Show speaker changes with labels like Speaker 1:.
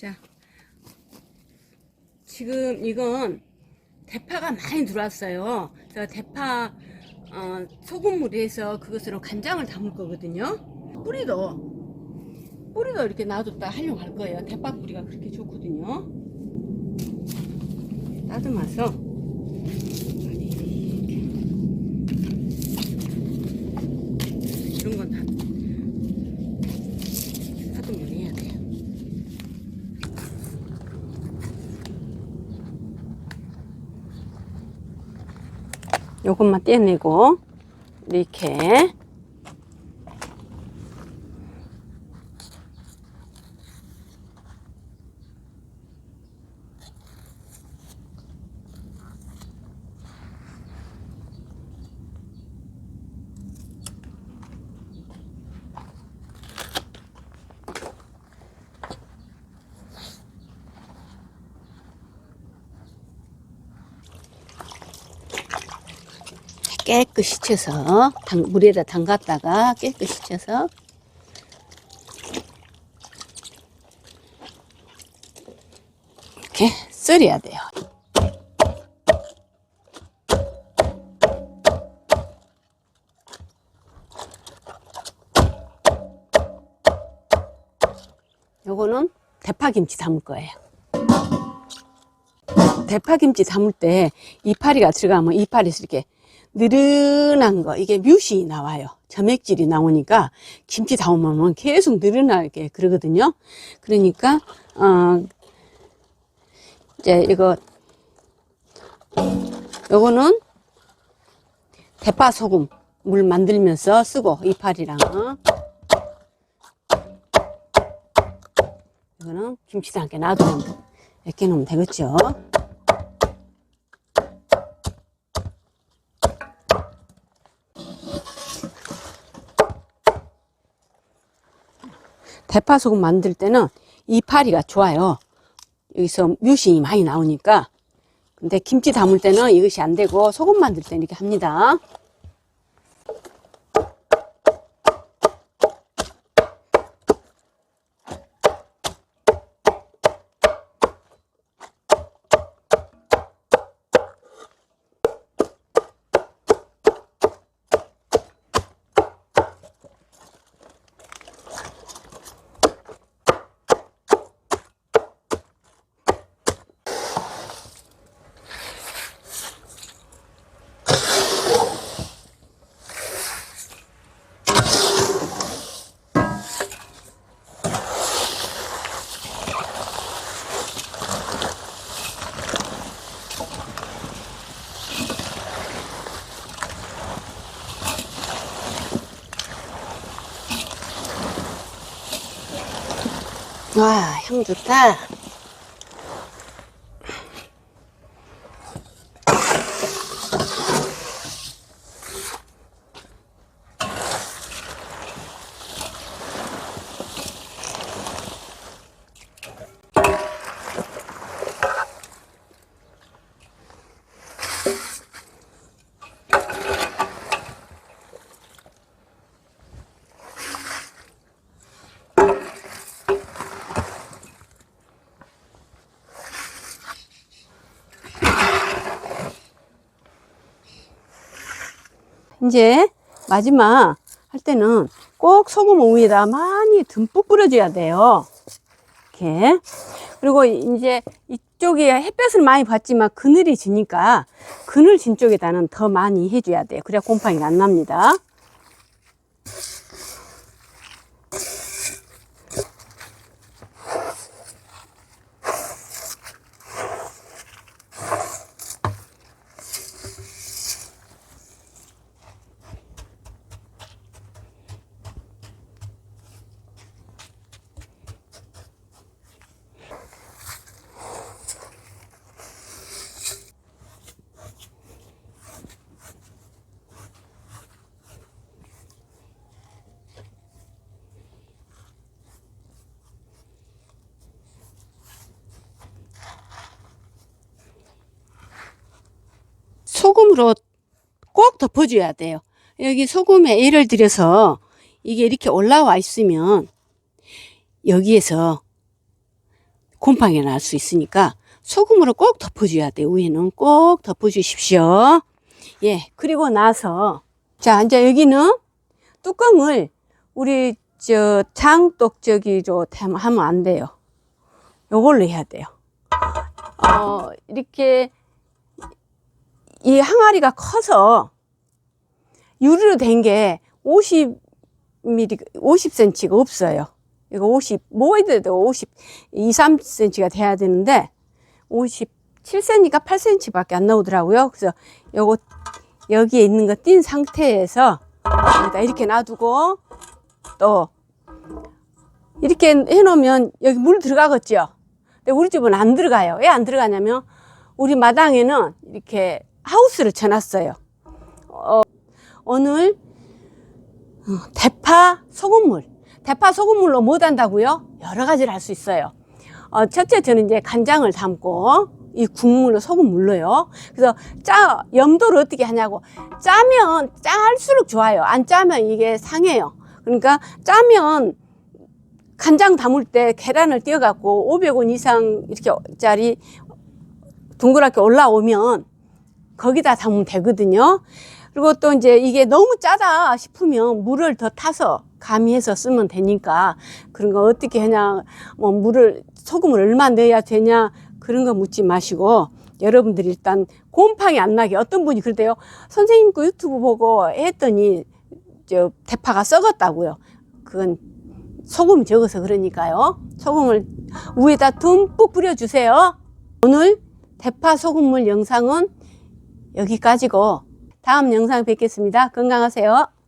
Speaker 1: 자, 지금 이건 대파가 많이 들어왔어요. 그래서 대파 어, 소금물에 해서 그것으로 간장을 담을 거거든요. 뿌리도 뿌리도 이렇게 놔뒀다 활용할 거예요. 대파 뿌리가 그렇게 좋거든요. 따듬어서 이렇게 이런 건 다 따듬을 해야 돼요. 요것만 떼내고 이렇게 깨끗이 쳐서 당- 물에다 담갔다가 깨끗이 쳐서 이렇게 썰어야 돼요. 요거는 대파김치 담을 거예요. 대파김치 담을 때 이파리가 들어가면 이파리에서 이렇게 느른한 거. 이게 뮤시 나와요. 점액질이 나오니까 김치 담으면 계속 느른하게 그러거든요. 그러니까 어 이제 이거 요거는 대파 소금 물 만들면서 쓰고 이파리랑. 이거는 김치 담게 놔두면 이렇게 놓으면 되겠죠 대파 소금 만들 때는 이파리가 좋아요. 여기서 뮤신이 많이 나오니까. 근데 김치 담을 때는 이것이 안 되고 소금 만들 때는 이렇게 합니다. 와, 향 좋다. 이제 마지막 할 때는 꼭 소금 위에다 많이 듬뿍 뿌려줘야 돼요. 이렇게. 그리고 이제 이쪽에 햇볕을 많이 받지만 그늘이 지니까 그늘 진 쪽에다는 더 많이 해줘야 돼요. 그래야 곰팡이가 안 납니다. 소금으로 꼭 덮어줘야 돼요. 여기 소금에 예를 들여서 이게 이렇게 올라와 있으면 여기에서 곰팡이 날수 있으니까 소금으로 꼭 덮어줘야 돼요. 위에는 꼭 덮어주십시오. 예, 그리고 나서 자 이제 여기는 뚜껑을 우리 저 장독 저기로 하면 안 돼요. 요걸로 해야 돼요. 어, 이렇게 이 항아리가 커서 유리로 된 게 50mm, 50cm가 없어요. 이거 50, 뭐이돼도 50, 2, 3cm가 돼야 되는데 57cm가 8cm밖에 안 나오더라고요. 그래서 요거 여기에 있는 거 띈 상태에서 여기다 이렇게 놔두고 또 이렇게 해놓으면 여기 물 들어가겠죠. 근데 우리 집은 안 들어가요. 왜 안 들어가냐면 우리 마당에는 이렇게 하우스를 쳐놨어요. 어, 오늘 어, 대파 소금물. 대파 소금물로 뭐 한다고요? 여러 가지를 할 수 있어요. 어, 첫째 저는 이제 간장을 담고 이 국물로 소금물로요. 그래서 짜 염도를 어떻게 하냐고 짜면 짤수록 좋아요. 안 짜면 이게 상해요. 그러니까 짜면 간장 담을 때 계란을 띄어갖고 500원 이상 이렇게 짜리 동그랗게 올라오면 거기다 담으면 되거든요. 그리고 또 이제 이게 너무 짜다 싶으면 물을 더 타서 가미해서 쓰면 되니까 그런 거 어떻게 하냐, 뭐 물을, 소금을 얼마 넣어야 되냐 그런 거 묻지 마시고 여러분들이 일단 곰팡이 안 나게 어떤 분이 그러대요. 선생님 그 유튜브 보고 했더니 저 대파가 썩었다고요. 그건 소금이 적어서 그러니까요. 소금을 위에다 듬뿍 뿌려주세요. 오늘 대파 소금물 영상은 여기까지고 다음 영상 뵙겠습니다. 건강하세요.